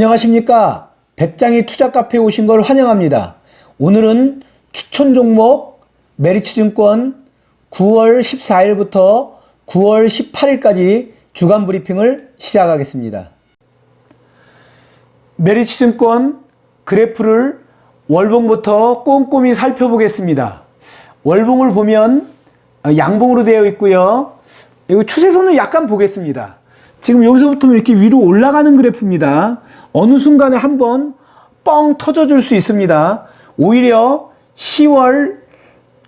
안녕하십니까. 백장이 투자 카페에 오신 걸 환영합니다. 오늘은 추천 종목 메리츠증권 9월 14일부터 9월 18일까지 주간 브리핑을 시작하겠습니다. 메리츠증권 그래프를 월봉부터 꼼꼼히 살펴보겠습니다. 월봉을 보면 어, 양봉으로 되어 있고요. 이거 추세선을 약간 보겠습니다. 지금 여기서부터 이렇게 위로 올라가는 그래프입니다. 어느 순간에 한번 뻥 터져 줄 수 있습니다. 오히려 10월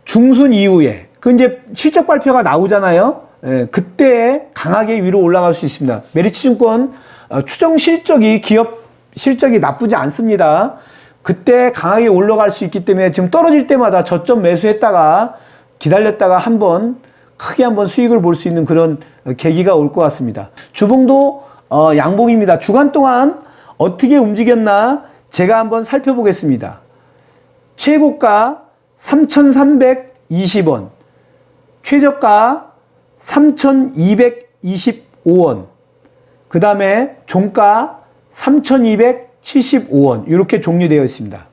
중순 이후에 그 이제 실적 발표가 나오잖아요. 예, 그때 강하게 위로 올라갈 수 있습니다. 메리츠증권 어, 추정 실적이 기업 실적이 나쁘지 않습니다. 그때 강하게 올라갈 수 있기 때문에 지금 떨어질 때마다 저점 매수했다가 기다렸다가 한번 크게 한번 수익을 볼 수 있는 그런 계기가 올 것 같습니다. 주봉도 어, 양봉입니다. 주간 동안 어떻게 움직였나 제가 한번 살펴보겠습니다. 최고가 3,320원, 최저가 3,225원, 그 다음에 종가 3,275원 이렇게 종료되어 있습니다.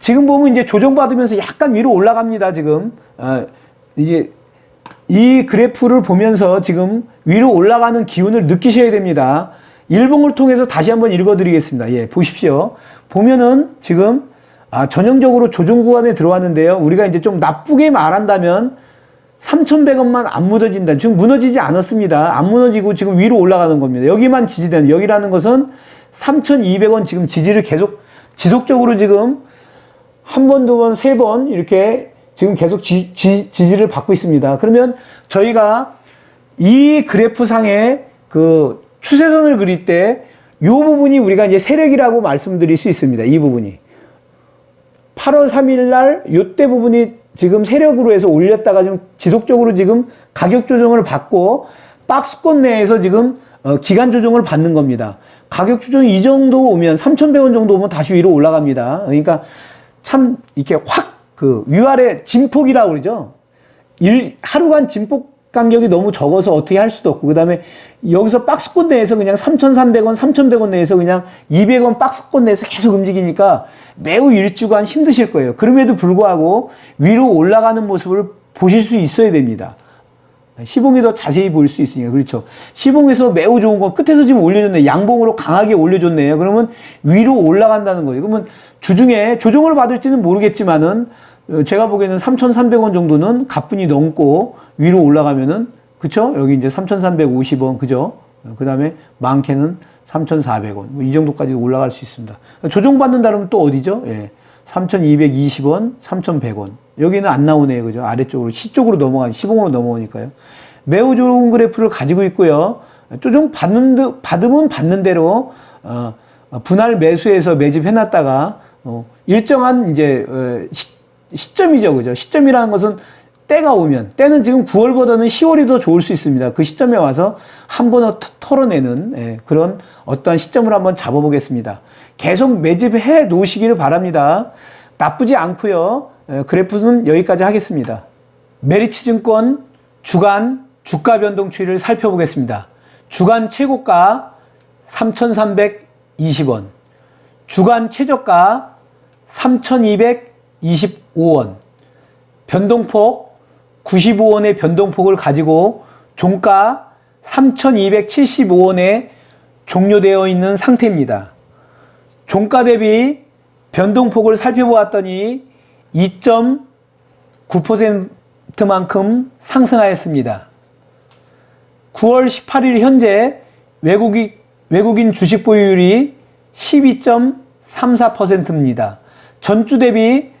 지금 보면 이제 조정받으면서 약간 위로 올라갑니다. 지금 어, 이제 이 그래프를 보면서 지금 위로 올라가는 기운을 느끼셔야 됩니다. 일봉을 통해서 다시 한번 읽어드리겠습니다. 예, 보십시오. 보면은 지금 아, 전형적으로 조정 구간에 들어왔는데요. 우리가 이제 좀 나쁘게 말한다면 3,100원만 안 무너진다. 지금 무너지지 않았습니다. 안 무너지고 지금 위로 올라가는 겁니다. 여기만 지지되는, 여기라는 것은 3,200원 지금 지지를 계속 지속적으로 지금 한 번, 두 번, 세 번 이렇게 지금 계속 지, 지, 지 지를 받고 있습니다. 그러면 저희가 이 그래프 상의 그 추세선을 그릴 때 이 부분이 우리가 이제 세력이라고 말씀드릴 수 있습니다. 이 부분이. 8월 3일 날 요때 부분이 지금 세력으로 해서 올렸다가 좀 지속적으로 지금 가격 조정을 받고 박스권 내에서 지금 어, 기간 조정을 받는 겁니다. 가격 조정이 이 정도 오면 3,100원 정도 오면 다시 위로 올라갑니다. 그러니까 참 이렇게 확 그 위아래 진폭이라고 그러죠. 일, 하루간 진폭 간격이 너무 적어서 어떻게 할 수도 없고 그다음에 여기서 박스권 내에서 그냥 3,300원, 3,100원 내에서 그냥 200원 박스권 내에서 계속 움직이니까 매우 일주간 힘드실 거예요. 그럼에도 불구하고 위로 올라가는 모습을 보실 수 있어야 됩니다. 시봉이 더 자세히 보일 수 있으니까 그렇죠. 시봉에서 매우 좋은 건 끝에서 지금 올려줬네. 양봉으로 강하게 올려줬네요. 그러면 위로 올라간다는 거예요. 그러면 주중에 조정을 받을지는 모르겠지만은 어, 제가 보기에는 3,300원 정도는 가뿐히 넘고 위로 올라가면은 그쵸? 여기 이제 3,350원 그죠? 그 다음에 많게는 3,400원 뭐 이 정도까지 올라갈 수 있습니다. 조정받는다면 또 어디죠? 예. 3,220원, 3,100원. 여기는 안 나오네요. 그죠? 아래쪽으로, 시쪽으로 넘어가, 시봉으로 넘어오니까요. 매우 좋은 그래프를 가지고 있고요. 조정 받는, 듯- 받으면 받는 대로, 어, 분할 매수해서 매집해놨다가, 어, 일정한 이제, 어, 시, 시점이죠. 그죠? 시점이라는 것은 때가 오면, 때는 지금 9월보다는 10월이 더 좋을 수 있습니다. 그 시점에 와서 한 번 더 털어내는 예, 그런 어떠한 시점을 한번 잡아보겠습니다. 계속 매집해 놓으시기를 바랍니다. 나쁘지 않고요. 예, 그래프는 여기까지 하겠습니다. 메리츠증권 주간 주가 변동 추이를 살펴보겠습니다. 주간 최고가 3,320원, 주간 최저가 3,225원, 변동폭 95원의 변동폭을 가지고 종가 3,275원에 종료되어 있는 상태입니다. 종가 대비 변동폭을 살펴보았더니 2.9%만큼 상승하였습니다. 9월 18일 현재 외국인, 외국인 주식 보유율이 12.34%입니다. 전주 대비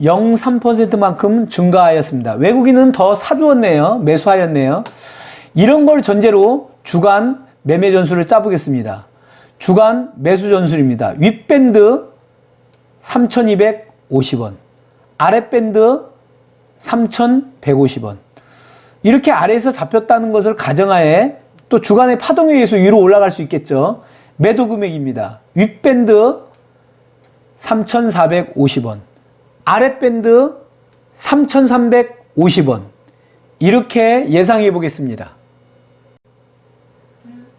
0.03%만큼 증가하였습니다. 외국인은 더 사주었네요. 매수하였네요. 이런 걸 전제로 주간 매매 전술을 짜보겠습니다. 주간 매수 전술입니다. 윗밴드 3,250원, 아랫밴드 3,150원. 이렇게 아래에서 잡혔다는 것을 가정하에 또 주간의 파동에 의해서 위로 올라갈 수 있겠죠. 매도 금액입니다. 윗밴드 3,450원, 아랫밴드 3,350원. 이렇게 예상해 보겠습니다.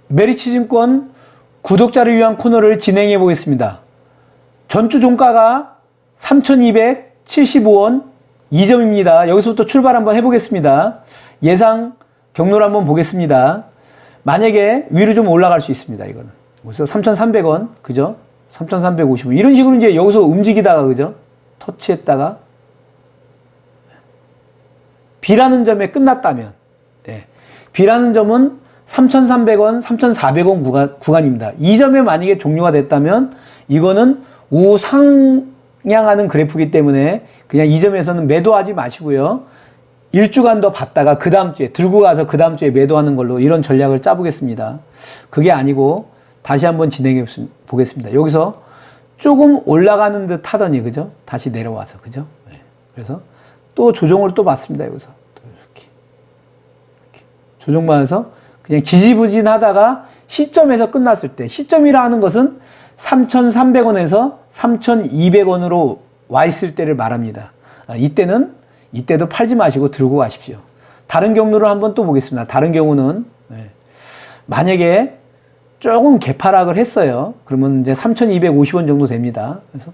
메리츠증권 구독자를 위한 코너를 진행해 보겠습니다. 전주 종가가 3,275원 2점입니다. 여기서부터 출발 한번 해보겠습니다. 예상 경로를 한번 보겠습니다. 만약에 위로 좀 올라갈 수 있습니다. 이거는. 그래서 3,300원, 그죠? 3,350원. 이런 식으로 이제 여기서 움직이다가, 그죠? 터치했다가, B라는 점에 끝났다면, 예. B라는 점은 3,300원, 3,400원 구간, 구간입니다. 이 점에 만약에 종료가 됐다면, 이거는 우상향하는 그래프이기 때문에 그냥 이 점에서는 매도하지 마시고요. 일주간 더 봤다가 그 다음 주에 들고 가서 그 다음 주에 매도하는 걸로 이런 전략을 짜보겠습니다. 그게 아니고 다시 한번 진행해 보겠습니다. 여기서 조금 올라가는 듯 하더니 그죠? 다시 내려와서 그죠? 네. 그래서 또 조정을 또 받습니다. 여기서 또 이렇게, 이렇게 조정받아서 그냥 지지부진하다가 시점에서 끝났을 때 시점이라 는 것은 3,300원에서 3,200원으로 와 있을 때를 말합니다. 아, 이때는 이때도 팔지 마시고 들고 가십시오. 다른 경로를 한번 또 보겠습니다. 다른 경우는 네. 만약에 조금 개파락을 했어요. 그러면 이제 3,250원 정도 됩니다. 그래서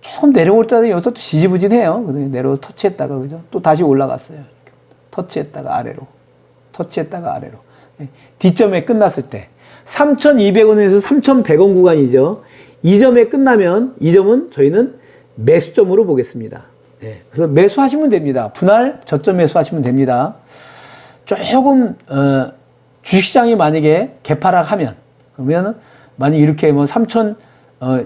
조금 내려올 때는 여기서 또 지지부진해요. 그래서 내려 터치했다가 그죠? 또 다시 올라갔어요. 터치했다가 아래로, 터치했다가 아래로. 네. D점에 끝났을 때 3,200원에서 3,100원 구간이죠. 이 점에 끝나면 이 점은 저희는 매수점으로 보겠습니다. 네, 그래서 매수하시면 됩니다. 분할 저점 매수하시면 됩니다. 조금 어, 주식시장이 만약에 개파락하면 그러면 만약 이렇게 뭐 3천 어,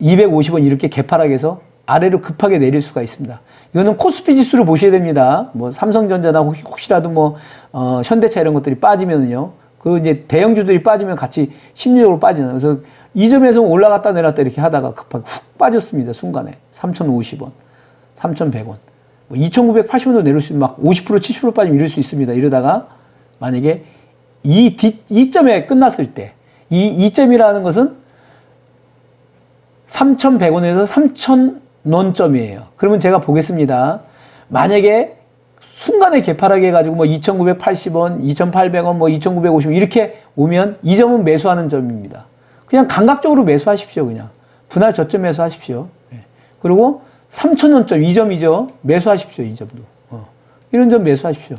250원 이렇게 개파락 해서 아래로 급하게 내릴 수가 있습니다. 이거는 코스피 지수를 보셔야 됩니다. 뭐 삼성전자나 혹시 라도 뭐 어, 현대차 이런 것들이 빠지면요. 그 이제 대형주들이 빠지면 같이 심리적으로 빠지는. 그래서 이 점에서 올라갔다 내렸다 이렇게 하다가 급하게 훅 빠졌습니다. 순간에 3,050원. 3,100원. 뭐 2,980원도 내릴 수, 막 50%, 70% 빠지면 이럴 수 있습니다. 이러다가 만약에 이 뒷, 이 점에 끝났을 때, 이 이점이라는 것은 3,100원에서 3,000원점이에요. 그러면 제가 보겠습니다. 만약에 순간에 개파하게 해가지고 뭐 2,980원, 2,800원, 뭐 2,950원 이렇게 오면 이 점은 매수하는 점입니다. 그냥 감각적으로 매수하십시오. 그냥 분할 저점 매수하십시오. 예. 그리고 3,000원점, 이 점이죠. 매수하십시오, 이 점도. 어. 이런 점 매수하십시오.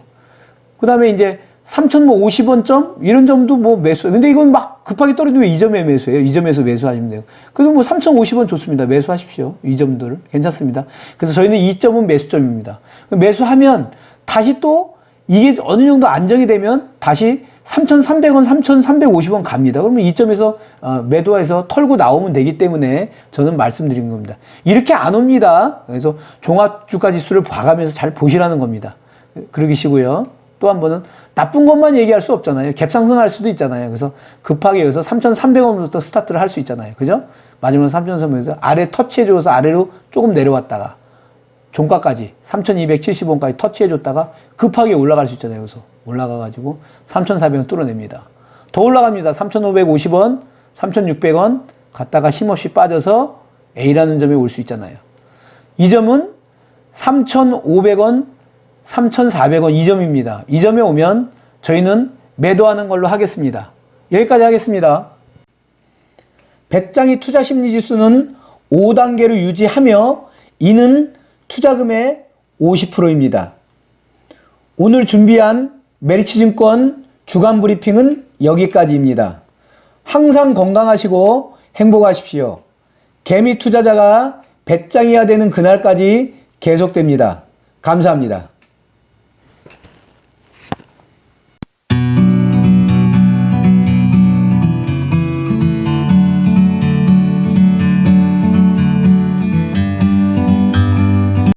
그 다음에 이제 3,050원 점? 이런 점도 뭐 매수. 근데 이건 막 급하게 떨어지면 이 점에 매수해요. 이 점에서 매수하시면 돼요. 그래도 뭐 3,050원 좋습니다. 매수하십시오. 이 점들. 괜찮습니다. 그래서 저희는 이 점은 매수점입니다. 매수하면 다시 또 이게 어느 정도 안정이 되면 다시 3,300원, 3,350원 갑니다. 그러면 이 점에서 어, 매도해서 털고 나오면 되기 때문에 저는 말씀드린 겁니다. 이렇게 안 옵니다. 그래서 종합주가 지수를 봐가면서 잘 보시라는 겁니다. 그러기시고요. 또 한 번은 나쁜 것만 얘기할 수 없잖아요. 갭 상승할 수도 있잖아요. 그래서 급하게 여기서 3,300원부터 스타트를 할 수 있잖아요. 그죠? 마지막 3,300원에서 아래 터치해줘서 아래로 조금 내려왔다가 종가까지 3,270원까지 터치해줬다가 급하게 올라갈 수 있잖아요. 여기서 올라가가지고 3,400원 뚫어냅니다. 더 올라갑니다. 3,550원, 3,600원 갔다가 힘없이 빠져서 A라는 점에 올 수 있잖아요. 이 점은 3,500원, 3,400원 이 점입니다. 이 점에 오면 저희는 매도하는 걸로 하겠습니다. 여기까지 하겠습니다. 배짱이 투자 심리 지수는 5단계로 유지하며 이는 투자금의 50%입니다. 오늘 준비한 메리츠 증권 주간 브리핑은 여기까지입니다. 항상 건강하시고 행복하십시오. 개미 투자자가 배짱이야 되는 그날까지 계속됩니다. 감사합니다.